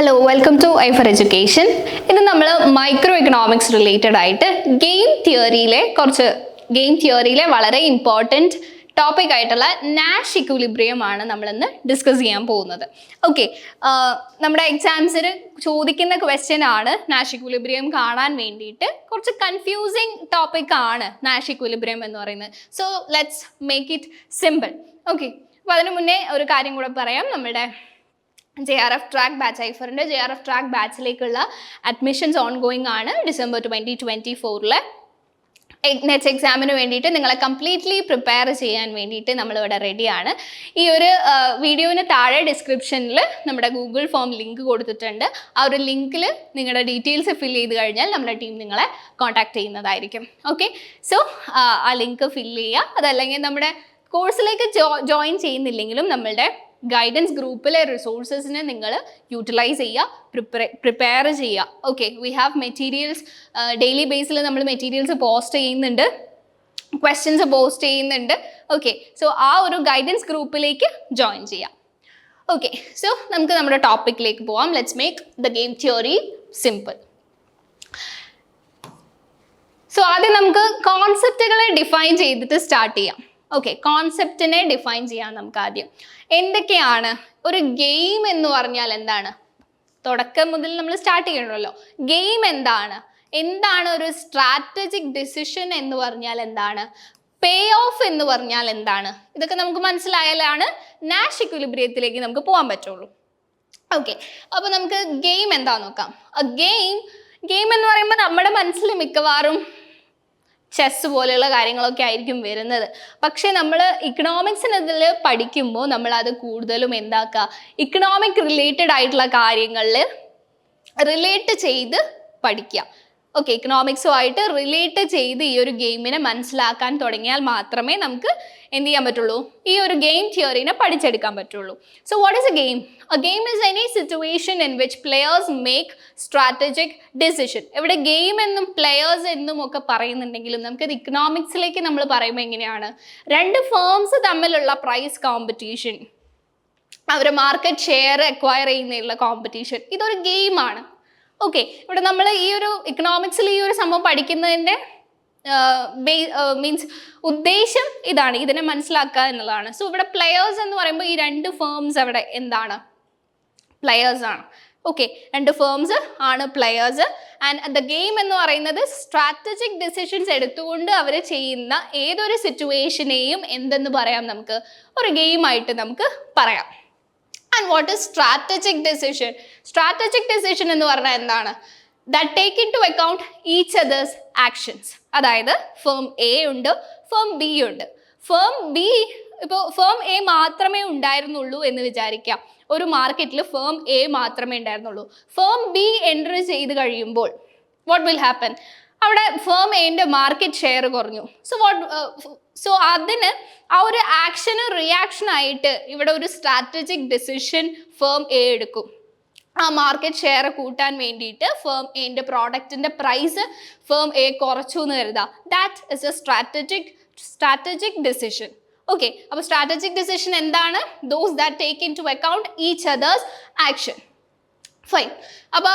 Hello welcome to I four education ഇത് നമ്മൾ micro economics related ആയിട്ട് ഗെയിം തിയറിയിലെ കുറച്ച് ഗെയിം തിയറിയിലെ വളരെ ഇമ്പോർട്ടന്റ് ടോപ്പിക് ആയിട്ടുള്ള നാഷ് ഇക്വിലിബ്രിയം ആണ് നമ്മളിന്ന് ഡിസ്കസ് ചെയ്യാൻ പോകുന്നത്. ഓക്കെ നമ്മുടെ എക്സാംസിന് ചോദിക്കുന്ന ക്വസ്റ്റ്യൻ ആണ് നാഷ് ഇക്വിലിബ്രിയം കാണാൻ വേണ്ടിയിട്ട് കുറച്ച് കൺഫ്യൂസിങ് ടോപ്പിക് ആണ് നാഷ് ഇക്വിലിബ്രിയം എന്ന് പറയുന്നത്. So let's make it simple okay അപ്പോൾ അതിനു മുന്നേ ഒരു കാര്യം കൂടെ പറയാം. നമ്മുടെ J R F track batch ഐഫറിന്റെ J R F track ബാച്ചിലേക്കുള്ള അഡ്മിഷൻസ് ഓൺ ഗോയിങ് ആണ് ഡിസംബർ ട്വന്റി ട്വന്റി ഫോറിൽ നെറ്റ് എക്സാമിന് വേണ്ടിയിട്ട് നിങ്ങളെ കംപ്ലീറ്റ്ലി പ്രിപ്പയർ ചെയ്യാൻ വേണ്ടിയിട്ട് നമ്മളിവിടെ റെഡിയാണ് ഈ ഒരു വീഡിയോവിന് താഴെ ഡിസ്ക്രിപ്ഷനിൽ നമ്മുടെ ഗൂഗിൾ ഫോം ലിങ്ക് കൊടുത്തിട്ടുണ്ട്. ആ ഒരു ലിങ്കിൽ നിങ്ങളുടെ ഡീറ്റെയിൽസ് ഫിൽ ചെയ്ത് കഴിഞ്ഞാൽ നമ്മുടെ ടീം നിങ്ങളെ കോൺടാക്ട് ചെയ്യുന്നതായിരിക്കും. ഓക്കെ സോ ആ ലിങ്ക് ഫിൽ ചെയ്യുക. അതല്ലെങ്കിൽ നമ്മുടെ കോഴ്സിലേക്ക് ജോയിൻ ചെയ്യുന്നില്ലെങ്കിലും നമ്മളുടെ ഗൈഡൻസ് ഗ്രൂപ്പിലെ റിസോഴ്സസിനെ നിങ്ങൾ യൂട്ടിലൈസ് ചെയ്യുക പ്രിപ്പയർ പ്രിപ്പയർ ചെയ്യുക. Okay we have materials daily ബേസിൽ നമ്മൾ മെറ്റീരിയൽസ് പോസ്റ്റ് ചെയ്യുന്നുണ്ട്. ക്വസ്റ്റ്യൻസ് പോസ്റ്റ് ചെയ്യുന്നുണ്ട്. ഓക്കെ സോ ആ ഒരു ഗൈഡൻസ് ഗ്രൂപ്പിലേക്ക് ജോയിൻ ചെയ്യാം. ഓക്കെ സോ നമുക്ക് നമ്മുടെ ടോപ്പിക്കിലേക്ക് പോവാം. Let's make the game theory simple so ആദ്യം നമുക്ക് കോൺസെപ്റ്റുകളെ ഡിഫൈൻ ചെയ്തിട്ട് സ്റ്റാർട്ട് ചെയ്യാം. ഓക്കെ കോൺസെപ്റ്റിനെ ഡിഫൈൻ ചെയ്യാം നമുക്ക് ആദ്യം എന്തൊക്കെയാണ്? ഒരു ഗെയിം എന്ന് പറഞ്ഞാൽ എന്താണ്? തുടക്കം മുതൽ നമ്മൾ സ്റ്റാർട്ട് ചെയ്യണമല്ലോ. ഗെയിം എന്താണ്? എന്താണ് ഒരു സ്ട്രാറ്റജിക് ഡിസിഷൻ എന്ന് പറഞ്ഞാൽ എന്താണ്? പേ ഓഫ് എന്ന് പറഞ്ഞാൽ എന്താണ്? ഇതൊക്കെ നമുക്ക് മനസ്സിലായാലാണ് നാഷ് ഇക്വിലിബ്രിയത്തിലേക്ക് നമുക്ക് പോകാൻ പറ്റുള്ളൂ. ഓക്കെ അപ്പോൾ നമുക്ക് ഗെയിം എന്താ നോക്കാം? ഗെയിം ഗെയിം എന്ന് പറയുമ്പോൾ നമ്മുടെ മനസ്സിൽ മിക്കവാറും ചെസ് പോലെയുള്ള കാര്യങ്ങളൊക്കെ ആയിരിക്കും വരുന്നത്. പക്ഷേ നമ്മൾ ഇക്കണോമിക്സിന് ഇതിൽ പഠിക്കുമ്പോൾ നമ്മൾ അത് കൂടുതലും എന്താക്കുക ഇക്കണോമിക് റിലേറ്റഡ് ആയിട്ടുള്ള കാര്യങ്ങളിൽ റിലേറ്റ് ചെയ്ത് പഠിക്കുക ഓക്കെ ഇക്കണോമിക്സുമായിട്ട് റിലേറ്റ് ചെയ്ത് ഈ ഒരു ഗെയിമിനെ മനസ്സിലാക്കാൻ തുടങ്ങിയാൽ മാത്രമേ നമുക്ക് എന്ത് ചെയ്യാൻ പറ്റുള്ളൂ? ഈ ഒരു ഗെയിം തിയറിനെ പഠിച്ചെടുക്കാൻ പറ്റുള്ളൂ. So what is a game a game is any situation in which players make strategic decision ഇവിടെ ഗെയിം എന്നും പ്ലെയേഴ്സ് എന്നും ഒക്കെ പറയുന്നുണ്ടെങ്കിലും നമുക്കത് ഇക്കണോമിക്സിലേക്ക് നമ്മൾ പറയുമ്പോൾ എങ്ങനെയാണ്? രണ്ട് ഫേംസ് തമ്മിലുള്ള പ്രൈസ് കോമ്പറ്റീഷൻ അവർ മാർക്കറ്റ് ഷെയർ അക്വയർ ചെയ്യുന്നതിനുള്ള കോമ്പറ്റീഷൻ ഇതൊരു ഗെയിമാണ് ഓക്കെ ഇവിടെ നമ്മൾ ഈ ഒരു ഇക്കണോമിക്സിൽ ഈ ഒരു സംഭവം പഠിക്കുന്നതിന്റെ മീൻസ് ഉദ്ദേശം ഇതാണ് ഇതിനെ മനസ്സിലാക്കുക എന്നുള്ളതാണ്. സോ ഇവിടെ പ്ലെയേഴ്സ് എന്ന് പറയുമ്പോൾ ഈ രണ്ട് ഫേംസ് അവിടെ എന്താണ്? പ്ലെയേഴ്സ് ആണ്. ഓക്കെ രണ്ട് ഫേംസ് ആണ് പ്ലെയേഴ്സ് ആൻഡ് ദ ഗെയിം എന്ന് പറയുന്നത് സ്ട്രാറ്റജിക് ഡിസിഷൻസ് എടുത്തുകൊണ്ട് അവർ ചെയ്യുന്ന ഏതൊരു സിറ്റുവേഷനെയും എന്തെന്ന് പറയാം നമുക്ക്? ഒരു ഗെയിമായിട്ട് നമുക്ക് പറയാം. And what is strategic decision strategic decision എന്ന് പറഞ്ഞാൽ എന്താണ്? That take into account each other's actions അതായത് ഫേം എ ഉണ്ട് ഫേം ബി ഉണ്ട്. ഫേം ബി ഇപ്പോൾ ഫേം എ മാത്രമേ ഉണ്ടായിരുന്നുള്ളൂ എന്ന് വിചാരിക്കാം. ഒരു മാർക്കറ്റിൽ ഫേം എ മാത്രമേ ഉണ്ടായിരുന്നുള്ളൂ. ഫേം ബി എന്റർ ചെയ്ത് കഴിയുമ്പോൾ വാട്ട് വിൽ ഹാപ്പൻ അവിടെ ഫേം എന്റെ മാർക്കറ്റ് ഷെയർ കുറഞ്ഞു. സോ വാട്ട് സോ അതിന് ആ ഒരു ആക്ഷന് റിയാക്ഷൻ ആയിട്ട് ഇവിടെ ഒരു സ്ട്രാറ്റജിക് ഡെസിഷൻ ഫേം എ എടുക്കും. ആ മാർക്കറ്റ് ഷെയർ കൂട്ടാൻ വേണ്ടിയിട്ട് ഫേം എന്റെ പ്രോഡക്റ്റിന്റെ പ്രൈസ് ഫേം എ കുറച്ചു എന്ന് കരുതാം. That is a strategic strategic decision okay അപ്പോൾ സ്ട്രാറ്റജിക് ഡെസിഷൻ എന്താണ്? Those that take into account each other's action fine അപ്പോൾ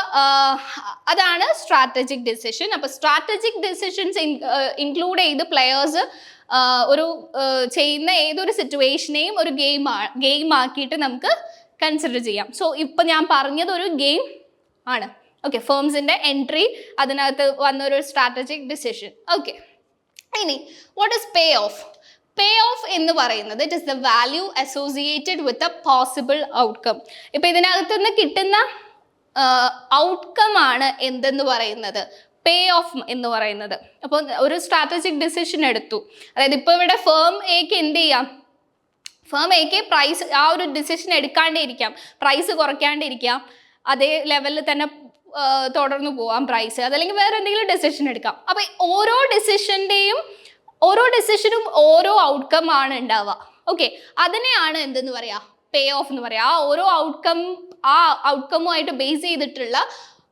അതാണ് സ്ട്രാറ്റജിക് ഡിസിഷൻ അപ്പോൾ സ്ട്രാറ്റജിക് ഡിസിഷൻസ് ഇൻക്ലൂഡ് ചെയ്ത് പ്ലെയേഴ്സ് ഒരു ചെയ്യുന്ന ഏതൊരു സിറ്റുവേഷനെയും ഒരു ഗെയിം ഗെയിം ആക്കിയിട്ട് നമുക്ക് കൺസിഡർ ചെയ്യാം. സോ ഇപ്പം ഞാൻ പറഞ്ഞത് ഒരു ഗെയിം ആണ് ഓക്കെ ഫേംസിന്റെ എൻട്രി അതിനകത്ത് വന്നൊരു സ്ട്രാറ്റജിക് ഡിസിഷൻ ഓക്കെ ഇനി what is payoff payoff എന്ന് പറയുന്നത് it is the value associated with a possible outcome ഇപ്പം ഇതിനകത്ത് നിന്ന് കിട്ടുന്ന ഔട്ട്കം ആണ് എന്തെന്ന് പറയുന്നത്? പേ ഓഫ് എന്ന് പറയുന്നത്. അപ്പോൾ ഒരു സ്ട്രാറ്റജിക് ഡിസിഷൻ എടുത്തു. അതായത് ഇപ്പോൾ ഇവിടെ ഫേം എക്ക് എന്ത് ചെയ്യാം? ഫേം എക്ക് പ്രൈസ് ആ ഒരു ഡിസിഷൻ എടുക്കാണ്ടിരിക്കാം. പ്രൈസ് കുറയ്ക്കാണ്ടിരിക്കാം. അതേ ലെവലിൽ തന്നെ തുടർന്ന് പോവാം പ്രൈസ് അതല്ലെങ്കിൽ വേറെ എന്തെങ്കിലും ഡെസിഷൻ എടുക്കാം. അപ്പോൾ ഓരോ ഡെസിഷന്റെയും ഓരോ ഡെസിഷനും ഓരോ ഔട്ട്കം ആണ് ഉണ്ടാവുക. ഓക്കെ അതിനെയാണ് എന്തെന്ന് പറയാ? പേ ഓഫ് എന്ന് പറയാം. ആ ഓരോ ഔട്ട്കം ആ ഔട്ട്കമ്മുമായിട്ട് ബേസ് ചെയ്തിട്ടുള്ള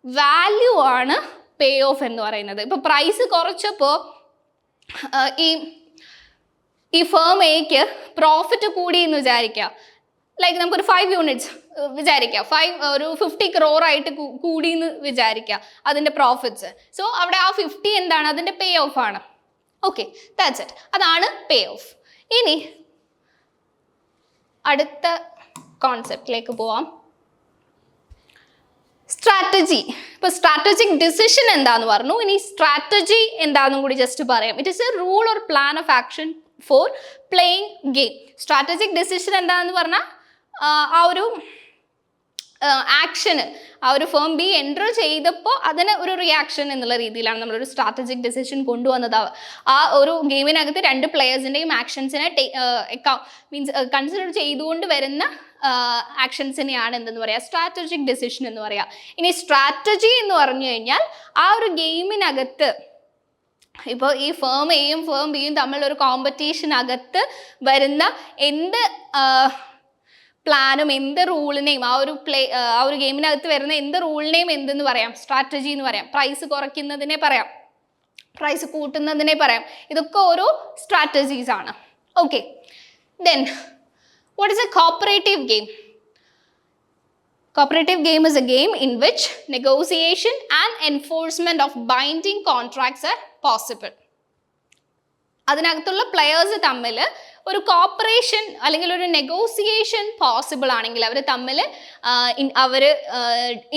വാല്യൂ ആണ് പേ ഓഫ് എന്ന് പറയുന്നത്. ഇപ്പൊ പ്രൈസ് കുറച്ചപ്പോൾ ഈ ഈ ഫേം എക്ക് പ്രോഫിറ്റ് കൂടി എന്ന് വിചാരിക്കുക ലൈക്ക് നമുക്കൊരു ഫൈവ് യൂണിറ്റ്സ് വിചാരിക്കാം. ഫൈവ് ഒരു ഫിഫ്റ്റി ക്രോർ ആയിട്ട് കൂ- കൂടി എന്ന് വിചാരിക്കുക അതിന്റെ പ്രോഫിറ്റ്സ് സോ അവിടെ ആ ഫിഫ്റ്റി എന്താണ്? അതിന്റെ പേ ഓഫ് ആണ്. ഓക്കെ ദാറ്റ്സ് ഇറ്റ് അതാണ് പേ ഓഫ് ഇനി അടുത്ത കോൺസെപ്റ്റിലേക്ക് പോവാം. സ്ട്രാറ്റജി ഇപ്പൊ സ്ട്രാറ്റജിക് ഡിസിഷൻ എന്താന്ന് പറഞ്ഞു. ഇനി സ്ട്രാറ്റജി എന്താണെന്നും കൂടി ജസ്റ്റ് പറയാം. It is a rule or plan of action for playing game strategic decision എന്താണെന്ന് പറഞ്ഞാൽ ആ ഒരു ആക്ഷന് ആ ഒരു ഫേം ബി എന്റർ ചെയ്തപ്പോൾ അതിന് ഒരു റിയാക്ഷൻ എന്നുള്ള രീതിയിലാണ് നമ്മളൊരു സ്ട്രാറ്റജിക് ഡെസിഷൻ കൊണ്ടുവന്നത്. ആ- ഒരു ഗെയിമിനകത്ത് രണ്ട് പ്ലെയേഴ്സിന്റെയും ആക്ഷൻസിനെ മീൻസ് കൺസിഡർ ചെയ്തുകൊണ്ട് വരുന്ന ആക്ഷൻസിനെയാണ് എന്തെന്ന് പറയുക സ്ട്രാറ്റജിക് ഡെസിഷൻ എന്ന് പറയുക ഇനി സ്ട്രാറ്റജി എന്ന് പറഞ്ഞു കഴിഞ്ഞാൽ ആ ഒരു ഗെയിമിനകത്ത് ഇപ്പോൾ ഈ ഫേം എയും ഫേം ബിയും തമ്മിൽ ഒരു കോമ്പറ്റീഷനകത്ത് വരുന്ന എന്ത് പ്ലാനും എന്ത് റൂളിനെയും ആ ഒരു പ്ലേ ആ ഒരു ഗെയിമിനകത്ത് വരുന്ന എന്ത് റൂളിനെയും എന്തെന്ന് പറയാം? സ്ട്രാറ്റജി എന്ന് പറയാം. പ്രൈസ് കുറയ്ക്കുന്നതിനെ പറയാം. പ്രൈസ് കൂട്ടുന്നതിനെ പറയാം. ഇതൊക്കെ ഓരോ സ്ട്രാറ്റജീസ് ആണ്. Okay then what is a cooperative game cooperative game is a game in which negotiation and enforcement of binding contracts are possible. അതിനകത്തുള്ള പ്ലെയേഴ്സ് തമ്മിൽ ഒരു കോപ്പറേഷൻ അല്ലെങ്കിൽ ഒരു നെഗോസിയേഷൻ പോസിബിൾ ആണെങ്കിൽ അവർ തമ്മിൽ അവർ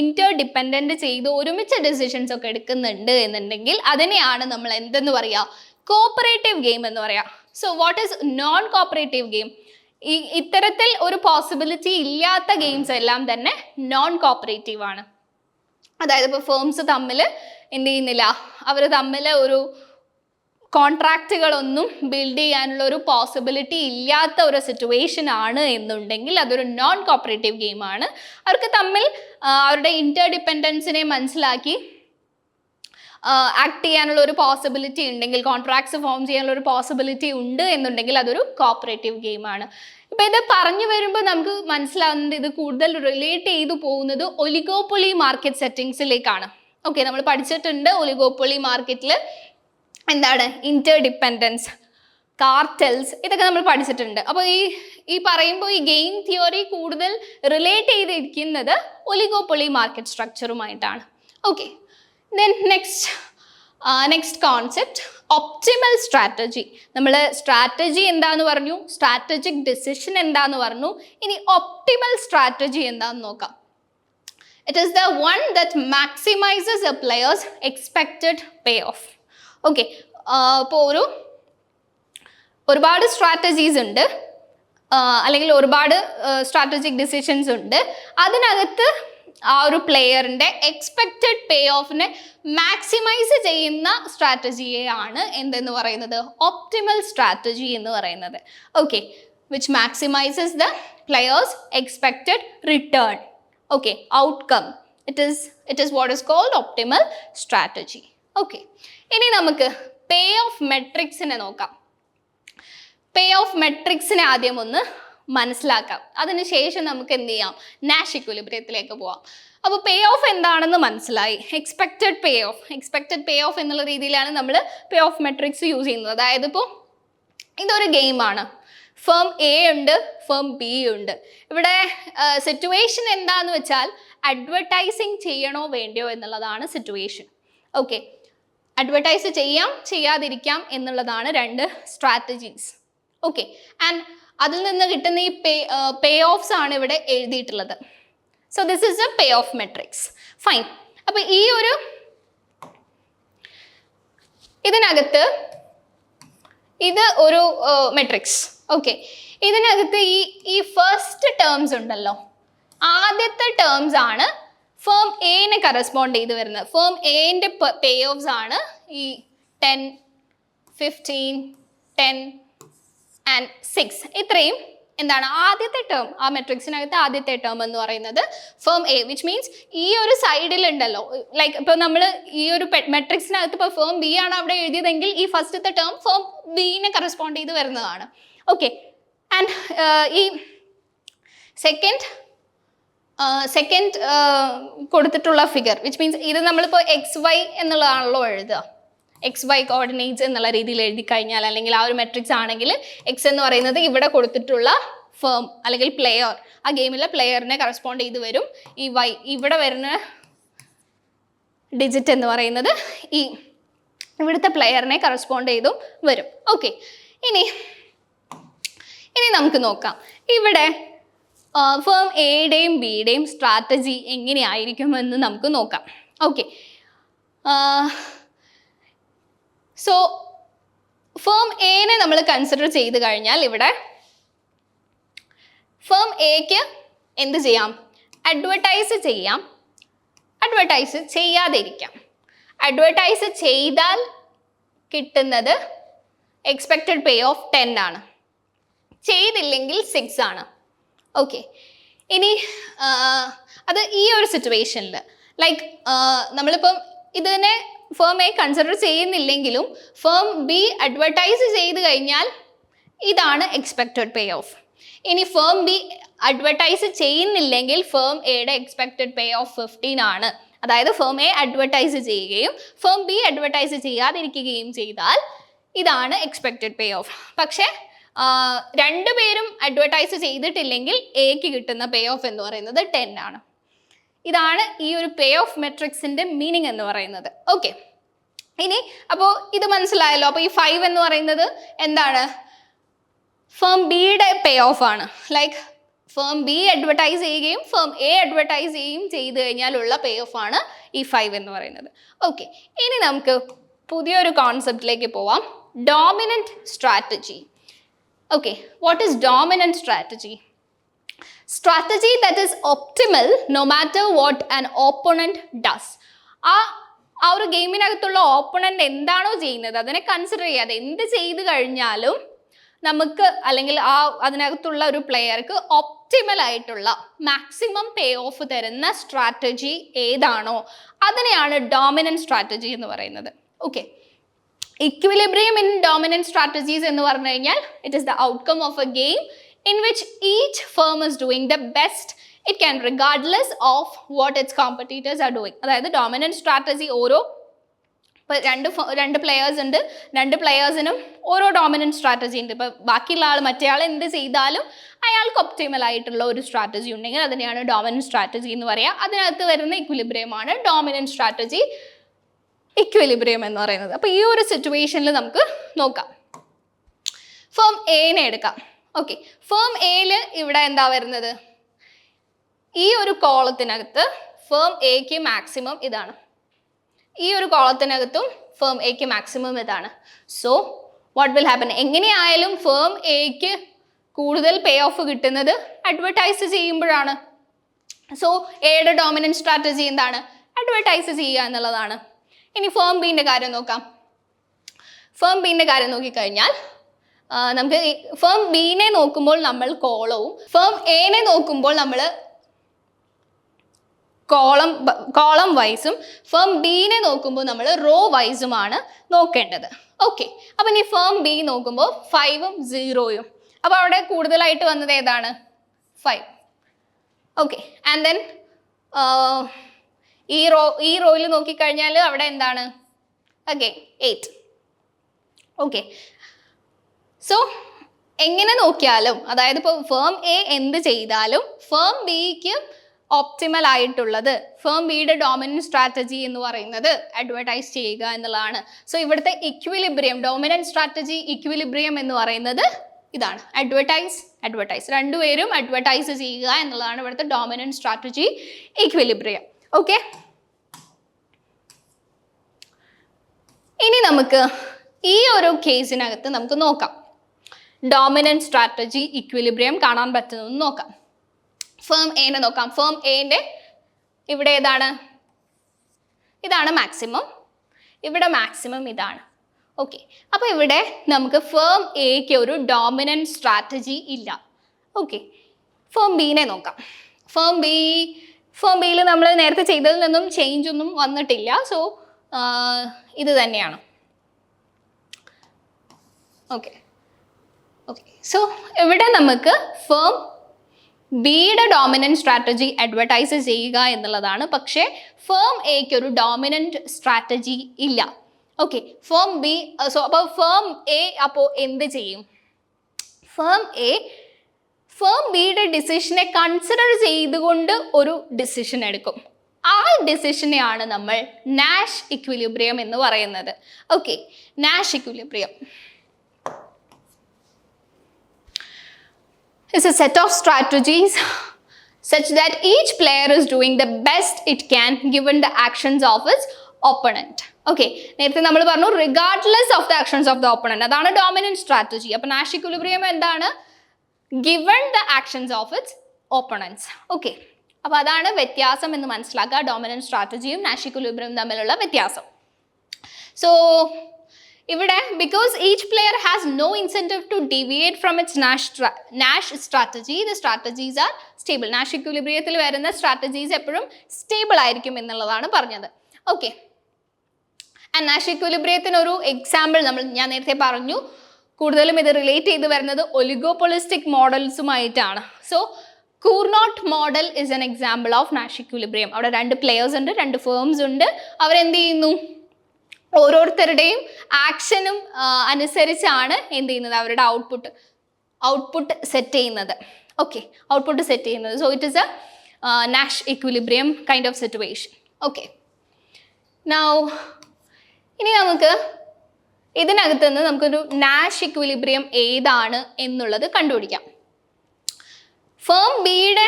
ഇന്റർ ഡിപ്പെൻഡന്റ് ചെയ്ത് ഒരുമിച്ച് ഡിസിഷൻസ് ഒക്കെ എടുക്കുന്നുണ്ട് എന്നുണ്ടെങ്കിൽ അതിനെയാണ് നമ്മൾ എന്തെന്ന് പറയുക കോപ്പറേറ്റീവ് ഗെയിം എന്ന് പറയാം. So what is non cooperative game ഈ ഇത്തരത്തിൽ ഒരു പോസിബിലിറ്റി ഇല്ലാത്ത ഗെയിംസ് എല്ലാം തന്നെ നോൺ കോപ്പറേറ്റീവ് ആണ്. അതായത് ഇപ്പോൾ ഫേംസ് തമ്മിൽ എന്ത് ചെയ്യുന്നില്ല അവർ തമ്മിൽ ഒരു കോൺട്രാക്റ്റുകളൊന്നും ബിൽഡ് ചെയ്യാനുള്ള ഒരു പോസിബിലിറ്റി ഇല്ലാത്ത ഒരു സിറ്റുവേഷൻ ആണ് എന്നുണ്ടെങ്കിൽ അതൊരു നോൺ കോപ്പറേറ്റീവ് ഗെയിമാണ് അവർക്ക് തമ്മിൽ അവരുടെ ഇന്റർ ഡിപ്പെൻഡൻസിനെ മനസ്സിലാക്കി ആക്ട് ചെയ്യാനുള്ള ഒരു പോസിബിലിറ്റി ഉണ്ടെങ്കിൽ കോൺട്രാക്ട്സ് ഫോം ചെയ്യാനുള്ള ഒരു പോസിബിലിറ്റി ഉണ്ട് എന്നുണ്ടെങ്കിൽ അതൊരു കോപ്പറേറ്റീവ് ഗെയിമാണ് ഇപ്പം ഇത് പറഞ്ഞു വരുമ്പോൾ നമുക്ക് മനസ്സിലാവുന്നത് ഇത് കൂടുതൽ റിലേറ്റ് ചെയ്തു പോകുന്നത് ഒലിഗോപ്പൊളി മാർക്കറ്റ് സെറ്റിങ്സിലേക്കാണ് ഓക്കെ നമ്മൾ പഠിച്ചിട്ടുണ്ട് ഒലിഗോപ്പൊളി മാർക്കറ്റിൽ എന്താണ്? ഇന്റർ ഡിപ്പെൻഡൻസ് കാർട്ടൽസ് ഇതൊക്കെ നമ്മൾ പഠിച്ചിട്ടുണ്ട്. അപ്പോൾ ഈ ഈ പറയുമ്പോൾ ഈ ഗെയിം തിയോറി കൂടുതൽ റിലേറ്റ് ചെയ്തിരിക്കുന്നത് oligopoly market സ്ട്രക്ചറുമായിട്ടാണ് okay then next next concept optimal strategy നമ്മൾ സ്ട്രാറ്റജി എന്താന്ന് പറഞ്ഞു സ്ട്രാറ്റജിക് ഡിസിഷൻ എന്താന്ന് പറഞ്ഞു. ഇനി ഒപ്റ്റിമൽ സ്ട്രാറ്റജി എന്താന്ന് നോക്കാം. It is the one that maximizes a player's expected payoff okay ഇപ്പോൾ ഒരു ഒരുപാട് സ്ട്രാറ്റജീസ് ഉണ്ട്. അല്ലെങ്കിൽ ഒരുപാട് സ്ട്രാറ്റജിക് ഡിസിഷൻസ് ഉണ്ട്. അതിനകത്ത് ആ ഒരു പ്ലെയറിന്റെ എക്സ്പെക്റ്റഡ് പേ ഓഫിനെ മാക്സിമൈസ് ചെയ്യുന്ന സ്ട്രാറ്റജിയെയാണ് എന്തെന്ന് പറയുന്നത്? ഒപ്റ്റിമൽ സ്ട്രാറ്റജി എന്ന് പറയുന്നത്. Okay which maximizes the player's expected return okay outcome it is it is what is called optimal strategy okay ഇനി നമുക്ക് പേ ഓഫ് മെട്രിക്സിനെ നോക്കാം. പേ ഓഫ് മെട്രിക്സിനെ ആദ്യം ഒന്ന് മനസ്സിലാക്കാം. അതിനുശേഷം നമുക്ക് എന്ത് ചെയ്യാം? നാഷ് ഇക്വിലിബ്രിയത്തിലേക്ക് പോവാം. അപ്പോൾ പേ ഓഫ് എന്താണെന്ന് മനസ്സിലായി. Expected payoff expected payoff എന്നുള്ള രീതിയിലാണ് നമ്മൾ പേ ഓഫ് മെട്രിക്സ് യൂസ് ചെയ്യുന്നത്. അതായത് ഇപ്പോൾ ഇതൊരു ഗെയിമാണ് ഫേം എ ഉണ്ട് ഫേം ബി ഉണ്ട്. ഇവിടെ സിറ്റുവേഷൻ എന്താന്ന് വെച്ചാൽ അഡ്വർടൈസിങ് ചെയ്യണോ വേണ്ടയോ എന്നുള്ളതാണ് സിറ്റുവേഷൻ ഓക്കെ അഡ്വർടൈസ് ചെയ്യാം ചെയ്യാതിരിക്കാം എന്നുള്ളതാണ് രണ്ട് സ്ട്രാറ്റജീസ് ഓക്കെ ആൻഡ് അതിൽ നിന്ന് കിട്ടുന്ന ഈ പേ പേ ഓഫ്സ് ആണ് ഇവിടെ എഴുതിയിട്ടുള്ളത്. So this is a payoff matrix fine അപ്പോൾ ഈ ഒരു ഇതിനകത്ത് ഇത് ഒരു മെട്രിക്സ് ഓക്കെ ഇതിനകത്ത് ഈ ഈ ഫസ്റ്റ് ടേംസ് ഉണ്ടല്ലോ. ആദ്യത്തെ ടേംസ് ആണ് ഫേം എനെ കറസ്പോണ്ട് ചെയ്ത് വരുന്നത്. ഫേം എന്റെ പേ ഓഫ്സ് ആണ് ഈ ten fifteen ten and six ഇത്രയും എന്താണ് ആദ്യത്തെ ടേം ആ മെട്രിക്സിനകത്ത് ആദ്യത്തെ ടേം എന്ന് പറയുന്നത് ഫേം എ വിച്ച് മീൻസ് ഈ ഒരു സൈഡിലുണ്ടല്ലോ ലൈക്ക് ഇപ്പോൾ നമ്മൾ ഈ ഒരു മെട്രിക്സിനകത്ത് ഇപ്പോൾ ഫേം ബി ആണ് അവിടെ എഴുതിയതെങ്കിൽ ഈ ഫസ്റ്റത്തെ ടേം ഫേം ബിനെ കറസ്പോണ്ട് ചെയ്ത് വരുന്നതാണ്. ഓക്കെ ആൻഡ് ഈ സെക്കൻഡ് സെക്കൻഡ് കൊടുത്തിട്ടുള്ള ഫിഗർ വിച്ച് മീൻസ് ഇത് നമ്മളിപ്പോൾ എക്സ് വൈ എന്നുള്ളതാണല്ലോ എഴുതുക. എക്സ് വൈ കോർഡിനേറ്റ്സ് എന്നുള്ള രീതിയിൽ എഴുതി കഴിഞ്ഞാൽ അല്ലെങ്കിൽ ആ ഒരു മെട്രിക്സ് ആണെങ്കിൽ എക്സ് എന്ന് പറയുന്നത് ഇവിടെ കൊടുത്തിട്ടുള്ള ഫേം അല്ലെങ്കിൽ പ്ലെയർ ആ ഗെയിമിലെ പ്ലെയറിനെ കറസ്പോണ്ട് ചെയ്ത് വരും. ഈ വൈ ഇവിടെ വരുന്ന ഡിജിറ്റ് എന്ന് പറയുന്നത് ഈ ഇവിടുത്തെ പ്ലെയറിനെ കറസ്പോണ്ട് ചെയ്തും വരും. ഓക്കെ ഇനി ഇനി നമുക്ക് നോക്കാം. ഇവിടെ ഫേം എയുടെയും ബിയുടെയും സ്ട്രാറ്റജി എങ്ങനെയായിരിക്കുമെന്ന് നമുക്ക് നോക്കാം. ഓക്കെ സോ ഫേം എനെ നമ്മൾ കൺസിഡർ ചെയ്ത് കഴിഞ്ഞാൽ ഇവിടെ ഫേം എക്ക് എന്ത് ചെയ്യാം? അഡ്വർടൈസ് ചെയ്യാം. അഡ്വർടൈസ് ചെയ്യാതിരിക്കാം. അഡ്വർടൈസ് ചെയ്താൽ കിട്ടുന്നത് എക്സ്പെക്റ്റഡ് പേ ഓഫ് ടെൻ ആണ്. ചെയ്തില്ലെങ്കിൽ സിക്സ് ആണ്. ഓക്കെ ഇനി അത് ഈ ഒരു സിറ്റുവേഷനിൽ ലൈക്ക് നമ്മളിപ്പം ഇതിനെ ഫേം എ കൺസിഡർ ചെയ്യുന്നില്ലെങ്കിലും ഫേം ബി അഡ്വർടൈസ് ചെയ്ത് കഴിഞ്ഞാൽ ഇതാണ് എക്സ്പെക്റ്റഡ് പേ ഓഫ് ഇനി ഫേം ബി അഡ്വർടൈസ് ചെയ്യുന്നില്ലെങ്കിൽ ഫേം എയുടെ എക്സ്പെക്റ്റഡ് പേ ഓഫ് ഫിഫ്റ്റീൻ ആണ്. അതായത് ഫേം എ അഡ്വർടൈസ് ചെയ്യുകയും ഫേം ബി അഡ്വർടൈസ് ചെയ്യാതിരിക്കുകയും ചെയ്താൽ ഇതാണ് എക്സ്പെക്റ്റഡ് പേ ഓഫ് പക്ഷേ രണ്ടുപേരും അഡ്വർടൈസ് ചെയ്തിട്ടില്ലെങ്കിൽ എക്ക് കിട്ടുന്ന പേ ഓഫ് എന്ന് പറയുന്നത് ടെൻ ആണ്. ഇതാണ് ഈ ഒരു പേ ഓഫ് മെട്രിക്സിന്റെ മീനിങ് എന്ന് പറയുന്നത്. ഓക്കെ ഇനി അപ്പോൾ ഇത് മനസ്സിലായല്ലോ. അപ്പോൾ ഈ ഫൈവ് എന്ന് പറയുന്നത് എന്താണ്? ഫേം ബിയുടെ പേ ഓഫ് ആണ്. ലൈക്ക് ഫേം ബി അഡ്വർടൈസ് ചെയ്യുകയും ഫേം എ അഡ്വർടൈസ് ചെയ്യുകയും ചെയ്ത് കഴിഞ്ഞാലുള്ള പേ ഓഫ് ആണ് ഈ ഫൈവ് എന്ന് പറയുന്നത്. ഓക്കെ ഇനി നമുക്ക് പുതിയൊരു കോൺസെപ്റ്റിലേക്ക് പോവാം. Dominant strategy okay what is dominant strategy strategy that is optimal no matter what an opponent does ആ ആ ഒരു ഗെയിമിനകത്തുള്ള ഓപ്പണന്റ് എന്താണോ ചെയ്യുന്നത്? അതിനെ കൺസിഡർ ചെയ്യാതെ എന്ത് ചെയ്ത് കഴിഞ്ഞാലും നമുക്ക് അല്ലെങ്കിൽ ആ അതിനകത്തുള്ള ഒരു പ്ലെയർക്ക് ഒപ്റ്റിമൽ ആയിട്ടുള്ള മാക്സിമം പേ ഓഫ് തരുന്ന സ്ട്രാറ്റജി ഏതാണോ അതിനെയാണ് ഡോമിനൻ സ്ട്രാറ്റജി എന്ന് പറയുന്നത്. Okay equilibrium in dominant strategies എന്ന് പറഞ്ഞു കഴിഞ്ഞാൽ it is the outcome of a game in which each firm is doing the best it can regardless of what its competitors are doing അതായത് dominant strategy ഓരോ ഇപ്പോൾ രണ്ട് രണ്ട് players ഉണ്ട്. രണ്ട് പ്ലെയേഴ്സിനും ഓരോ ഡോമിനന്റ് സ്ട്രാറ്റജി ഉണ്ട്. ഇപ്പോൾ ബാക്കിയുള്ള ആൾ മറ്റേ ആൾ എന്ത് ചെയ്താലും അയാൾക്ക് ഒപ്റ്റിമൽ ആയിട്ടുള്ള ഒരു സ്ട്രാറ്റജി ഉണ്ടെങ്കിൽ അതിനെയാണ് ഡോമിനന്റ് സ്ട്രാറ്റജി എന്ന് പറയുക അതിനകത്ത് വരുന്ന ഇക്വിലിബ്രിയമാണ് ഡോമിനന്റ് സ്ട്രാറ്റജി ഇക്വിലിബ്രിയം എന്ന് പറയുന്നത്. അപ്പോൾ ഈ ഒരു സിറ്റുവേഷനിൽ നമുക്ക് നോക്കാം. ഫേം എനെ എടുക്കാം. ഓക്കെ ഫേം എയിൽ ഇവിടെ എന്താ വരുന്നത്? ഈ ഒരു കോളത്തിനകത്ത് ഫേം എക്ക് മാക്സിമം ഇതാണ്. ഈ ഒരു കോളത്തിനകത്തും ഫേം എക്ക് മാക്സിമം ഇതാണ്. സോ വാട്ട് വിൽ ഹാപ്പൻ എങ്ങനെയായാലും ഫേം എക്ക് കൂടുതൽ പേ ഓഫ് കിട്ടുന്നത് അഡ്വർടൈസ് ചെയ്യുമ്പോഴാണ്. സോ എയുടെ ഡോമിനന്റ് സ്ട്രാറ്റജി എന്താണ്? അഡ്വർടൈസ് ചെയ്യുക എന്നുള്ളതാണ്. ഇനി ഫേം ബീന്റെ കാര്യം നോക്കാം. ഫേം ബീന്റെ കാര്യം നോക്കിക്കഴിഞ്ഞാൽ നമുക്ക് ഫേം ബീനെ നോക്കുമ്പോൾ നമ്മൾ കോളവും ഫേം എനെ നോക്കുമ്പോൾ നമ്മൾ കോളം കോളം വൈസും ഫേം ബീനെ നോക്കുമ്പോൾ നമ്മൾ റോ വൈസുമാണ് നോക്കേണ്ടത്. ഓക്കെ അപ്പം ഇനി ഫേം ബി നോക്കുമ്പോൾ ഫൈവും സീറോയും അപ്പോൾ അവിടെ കൂടുതലായിട്ട് വന്നത് ഏതാണ്? ഫൈവ് ഓക്കെ ആൻഡ് ദെൻ ഈ റോ ഈ റോയിൽ നോക്കിക്കഴിഞ്ഞാൽ അവിടെ എന്താണ്? ഓക്കെ എയ്റ്റ് ഓക്കെ സോ എങ്ങനെ നോക്കിയാലും അതായത് ഇപ്പോൾ ഫേം എ എന്ത് ചെയ്താലും ഫേം ബിക്ക് ഓപ്റ്റിമൽ ആയിട്ടുള്ളത് ഫേം ബിയുടെ ഡോമിനന്റ് സ്ട്രാറ്റജി എന്ന് പറയുന്നത് അഡ്വർടൈസ് ചെയ്യുക എന്നുള്ളതാണ്. സോ ഇവിടുത്തെ ഇക്വിലിബ്രിയം ഡോമിനന്റ് സ്ട്രാറ്റജി ഇക്വിലിബ്രിയം എന്ന് പറയുന്നത് ഇതാണ്. അഡ്വർടൈസ് അഡ്വർടൈസ് രണ്ടുപേരും അഡ്വർടൈസ് ചെയ്യുക എന്നുള്ളതാണ് ഇവിടുത്തെ ഡോമിനന്റ് സ്ട്രാറ്റജി ഇക്വിലിബ്രിയം ഓക്കെ ഇനി നമുക്ക് ഈ ഒരു കേസിനകത്ത് നമുക്ക് നോക്കാം. ഡോമിനന്റ് സ്ട്രാറ്റജി ഇക്വിലിബ്രിയം കാണാൻ പറ്റുന്നതെന്ന് നോക്കാം. ഫേം എനെ നോക്കാം. ഫേം എന്റെ ഇവിടെ ഏതാണ്? ഇതാണ് മാക്സിമം ഇവിടെ മാക്സിമം ഇതാണ്. ഓക്കെ അപ്പോൾ ഇവിടെ നമുക്ക് ഫേം എക്ക് ഒരു ഡോമിനന്റ് സ്ട്രാറ്റജി ഇല്ല. ഓക്കെ ഫേം ബീനെ നോക്കാം. ഫേം ബി ഫേം ബിയിൽ നമ്മൾ നേരത്തെ ചെയ്തതിൽ നിന്നും ചേഞ്ച് ഒന്നും വന്നിട്ടില്ല. സോ ഇത് തന്നെയാണ്. ഓക്കെ ഓക്കെ സോ ഇവിടെ നമുക്ക് ഫേം ബിയുടെ ഡോമിനന്റ് സ്ട്രാറ്റജി അഡ്വർടൈസ് ചെയ്യുക എന്നുള്ളതാണ്. പക്ഷേ ഫേം എക്ക് ഒരു ഡോമിനന്റ് സ്ട്രാറ്റജി ഇല്ല. ഓക്കെ ഫേം ബി സോ അപ്പോൾ ഫേം എ അപ്പോൾ എന്ത് ചെയ്യും? ഫേം എ ഫേം ബിയുടെ ഡിസിഷനെ കൺസിഡർ ചെയ്തുകൊണ്ട് ഒരു ഡിസിഷൻ എടുക്കും. ആ ഡിസിഷനെയാണ് നമ്മൾ നാഷ് ഇക്വിലിബ്രിയം എന്ന് പറയുന്നത്. Okay Nash equilibrium is a set of strategies such that each player is doing the best it can given the actions of its opponent. Okay നേരത്തെ നമ്മൾ പറഞ്ഞു regardless of the actions of the opponent അതാണ് dominant strategy അപ്പൊ Nash equilibrium എന്താണ്? Given the actions of its opponents okay അപ്പോൾ അതാണ് വ്യത്യാസം എന്ന് മനസ്സിലാക്കുക. ഡോമിനന്റ് സ്ട്രാറ്റജിയും നാഷ് ഇക്വിലിബ്രിയം തമ്മിലുള്ള വ്യത്യാസം. സോ ഇവിടെ because each player has no incentive to deviate from its Nash Nash strategy the strategies are stable Nash ഇക്വിലിബ്രിയത്തിൽ വരുന്ന സ്ട്രാറ്റജീസ് എപ്പോഴും സ്റ്റേബിൾ ആയിരിക്കും എന്നുള്ളതാണ് പറഞ്ഞത്. ഓക്കെ നാഷ് ഒരു എക്സാമ്പിൾ നമ്മൾ ഞാൻ നേരത്തെ പറഞ്ഞു കൂടുതലും ഇത് റിലേറ്റ് ചെയ്ത് വരുന്നത് oligopolistic മോഡൽസുമായിട്ടാണ് so Cournot model is an example of Nash equilibrium അവിടെ രണ്ട് പ്ലെയേഴ്സ് ഉണ്ട് രണ്ട് ഫേംസ് ഉണ്ട്. അവരെന്ത് ചെയ്യുന്നു ഓരോരുത്തരുടെയും ആക്ഷനും അനുസരിച്ചാണ് എന്ത് ചെയ്യുന്നത് അവരുടെ ഔട്ട്പുട്ട് ഔട്ട്പുട്ട് സെറ്റ് ചെയ്യുന്നത്. ഓക്കെ ഔട്ട്പുട്ട് സെറ്റ് ചെയ്യുന്നത്. So it is a Nash equilibrium kind of situation okay now ഇനി നമുക്ക് ഇതിനകത്ത് നിന്ന് നമുക്കൊരു നാഷ് ഇക്വിലിബ്രിയം ഏതാണ് എന്നുള്ളത് കണ്ടുപിടിക്കാം. ഫേം ബിയുടെ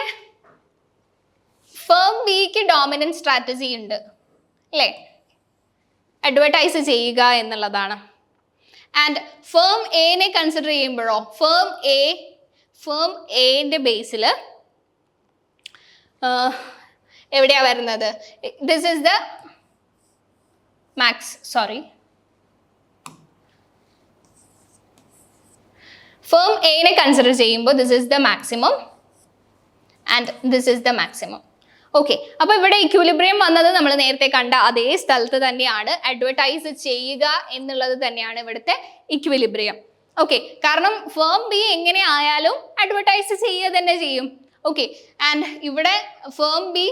ഫേം ബിക്ക് ഡോമിനന്റ് സ്ട്രാറ്റജി ഉണ്ട്. അല്ലേ? അഡ്വർടൈസ് ചെയ്യുക എന്നുള്ളതാണ്. ആൻഡ് ഫേം എനെ കൺസിഡർ ചെയ്യുമ്പോഴോ ഫേം എ ഫേം എന്റെ ബേസിൽ എവിടെയാ വരുന്നത്? This is the max sorry firm എനെ കൺസിഡർ ചെയ്യുമ്പോൾ this is the maximum and this is the maximum okay അപ്പോൾ ഇവിടെ ഇക്വിലിബ്രിയം വന്നത് നമ്മൾ നേരത്തെ കണ്ട അതേ സ്ഥലത്ത് തന്നെയാണ്. അഡ്വർടൈസ് ചെയ്യുക എന്നുള്ളത് തന്നെയാണ് ഇവിടുത്തെ ഇക്വിലിബ്രിയം ഓക്കെ കാരണം ഫേം ബി എങ്ങനെ ആയാലും അഡ്വർടൈസ് ചെയ്യുക തന്നെ ചെയ്യും. ഓക്കെ ആൻഡ് ഇവിടെ ഫേം ബി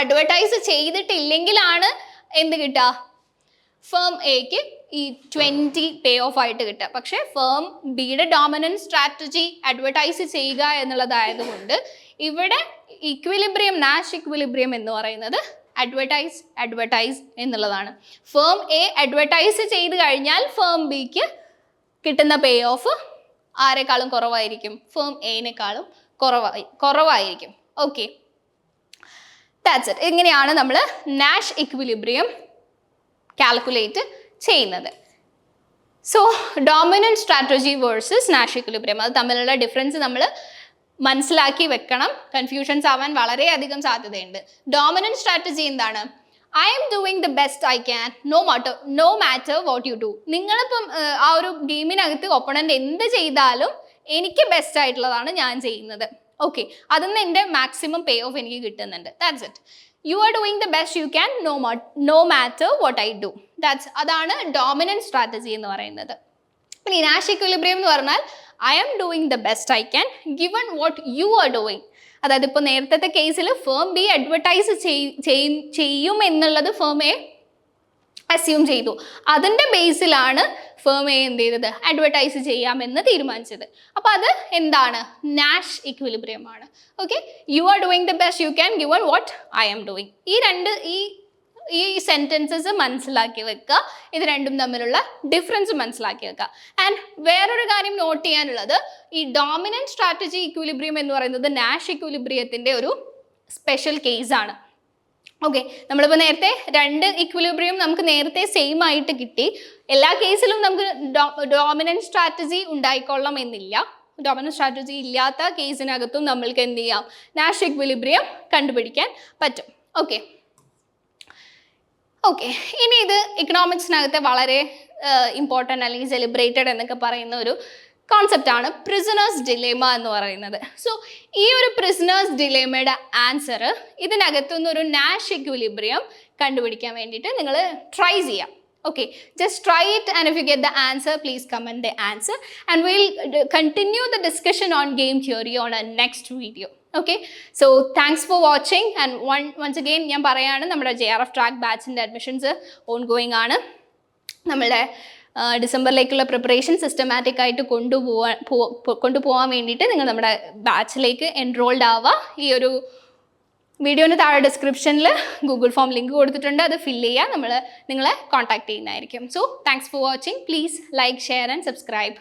അഡ്വർടൈസ് ചെയ്തിട്ടില്ലെങ്കിലാണ് എന്ത് കിട്ടുക? ഫേം എക്ക് ഈ ട്വന്റി പേ ഓഫ് ആയിട്ട് കിട്ടുക. പക്ഷേ ഫേം ബിയുടെ ഡോമിനന്റ് സ്ട്രാറ്റജി അഡ്വർടൈസ് ചെയ്യുക എന്നുള്ളതായതുകൊണ്ട് ഇവിടെ ഇക്വിലിബ്രിയം നാഷ് ഇക്വിലിബ്രിയം എന്ന് പറയുന്നത് അഡ്വർടൈസ് അഡ്വർടൈസ് എന്നുള്ളതാണ്. ഫേം എ അഡ്വർടൈസ് ചെയ്ത് കഴിഞ്ഞാൽ ഫേം ബിക്ക് കിട്ടുന്ന പേ ഓഫ് ആരെക്കാളും കുറവായിരിക്കും? ഫേം എനേക്കാളും കുറവായി കുറവായിരിക്കും. ഓക്കെ ദാറ്റ്സ് ഇങ്ങനെയാണ് നമ്മൾ നാഷ് ഇക്വിലിബ്രിയം കാൽക്കുലേറ്റ് ചെയ്യുന്നത്. So dominant strategy versus Nash equilibrium അത് തമ്മിലുള്ള ഡിഫറൻസ് നമ്മൾ മനസ്സിലാക്കി വെക്കണം. കൺഫ്യൂഷൻസ് ആവാൻ വളരെയധികം സാധ്യതയുണ്ട്. ഡോമിനന്റ് സ്ട്രാറ്റജി എന്താണ്? I'm doing the best I can no matter no matter what you do നിങ്ങളിപ്പം ആ ഒരു ഗെയിമിനകത്ത് ഒപ്പണന്റ് എന്ത് ചെയ്താലും എനിക്ക് ബെസ്റ്റ് ആയിട്ടുള്ളതാണ് ഞാൻ ചെയ്യുന്നത്. ഓക്കെ അതിൽ നിന്ന് എന്റെ മാക്സിമം പേ ഓഫ് എനിക്ക് കിട്ടുന്നുണ്ട്. That's it you are doing the best you can no no matter what I do that's അതാണ് ഡോമിനന്റ് സ്ട്രാറ്റജി എന്ന് പറയുന്നത്. പിന്നെ നാഷ് ഇക്വിലിബ്രിയം എന്ന് പറഞ്ഞാൽ I am doing the best I can given what you are doing അതായത് ഇപ്പോൾ നേരത്തെ കേസിൽ ഫേം ബി അഡ്വർടൈസ് ചെയ്യും എന്നുള്ളത് ഫേം എ അസ്യൂം ചെയ്തു. അതിന്റെ ബേസിലാണ് ഫേമെ എന്ത് ചെയ്തത്? അഡ്വർടൈസ് ചെയ്യാമെന്ന് തീരുമാനിച്ചത്. അപ്പോൾ അത് എന്താണ്? നാഷ് ഇക്വിലിബ്രിയം ആണ്. Okay you are doing the best you can given what I am doing ഈ രണ്ട് ഈ ഈ സെന്റൻസസ് മനസ്സിലാക്കി വെക്കുക ഇത് രണ്ടും തമ്മിലുള്ള ഡിഫറൻസ് മനസ്സിലാക്കി വെക്കുക ആൻഡ് വേറൊരു കാര്യം നോട്ട് ചെയ്യാനുള്ളത് ഈ ഡോമിനന്റ് സ്ട്രാറ്റജി ഇക്വിലിബ്രിയം എന്ന് പറയുന്നത് നാഷ് ഇക്വിലിബ്രിയത്തിന്റെ ഒരു സ്പെഷ്യൽ കേസാണ് ഓക്കെ നമ്മളിപ്പോൾ നേരത്തെ രണ്ട് ഇക്വിലിബ്രിയം നമുക്ക് നേരത്തെ സെയിം ആയിട്ട് കിട്ടി. എല്ലാ കേസിലും നമുക്ക് ഡോമിനന്റ് സ്ട്രാറ്റജി ഉണ്ടായിക്കൊള്ളണം എന്നില്ല. ഡോമിനന്റ് സ്ട്രാറ്റജി ഇല്ലാത്ത കേസിനകത്തും നമ്മൾക്ക് എന്ത് ചെയ്യാം? നാഷ് ഇക്വിലിബ്രിയം കണ്ടുപിടിക്കാൻ പറ്റും. ഓക്കെ ഓക്കെ ഇനി ഇത് ഇക്കണോമിക്സിനകത്തെ വളരെ ഇമ്പോർട്ടന്റ് അല്ലെങ്കിൽ സെലിബ്രേറ്റഡ് എന്നൊക്കെ പറയുന്ന ഒരു കോൺസെപ്റ്റാണ് പ്രിസണേഴ്സ് ഡിലേമ എന്ന് പറയുന്നത് സോ ഈ ഒരു പ്രിസണേഴ്സ് ഡിലേമയുടെ ആൻസർ ഇതിനകത്തുനിന്ന് ഒരു നാഷ് ഇക്വിലിബ്രിയം കണ്ടുപിടിക്കാൻ വേണ്ടിയിട്ട് നിങ്ങൾ ട്രൈ ചെയ്യാം okay just try it and if you get the answer please comment answer and we'll uh, continue the discussion on game theory on our next video okay so thanks for watching and one, once again ഞാൻ പറയാണ് നമ്മുടെ J R F track ബാച്ചിന്റെ admissions on going ആണ് നമ്മളുടെ ഡിസംബറിലേക്കുള്ള preparation systematic ആയിട്ട് കൊണ്ടുപോകാൻ കൊണ്ടുപോകാൻ വേണ്ടിയിട്ട് നിങ്ങൾ നമ്മുടെ ബാച്ചിലേക്ക് എൻറോൾഡ് ആവുക ഈ ഒരു വീഡിയോന് താഴെ ഡിസ്ക്രിപ്ഷനിൽ ഗൂഗിൾ ഫോം ലിങ്ക് കൊടുത്തിട്ടുണ്ട്. അത് ഫില്ല് ചെയ്യുക നമ്മൾ നിങ്ങളെ കോൺടാക്ട് ചെയ്യുന്നതായിരിക്കും. So thanks for watching please like share and subscribe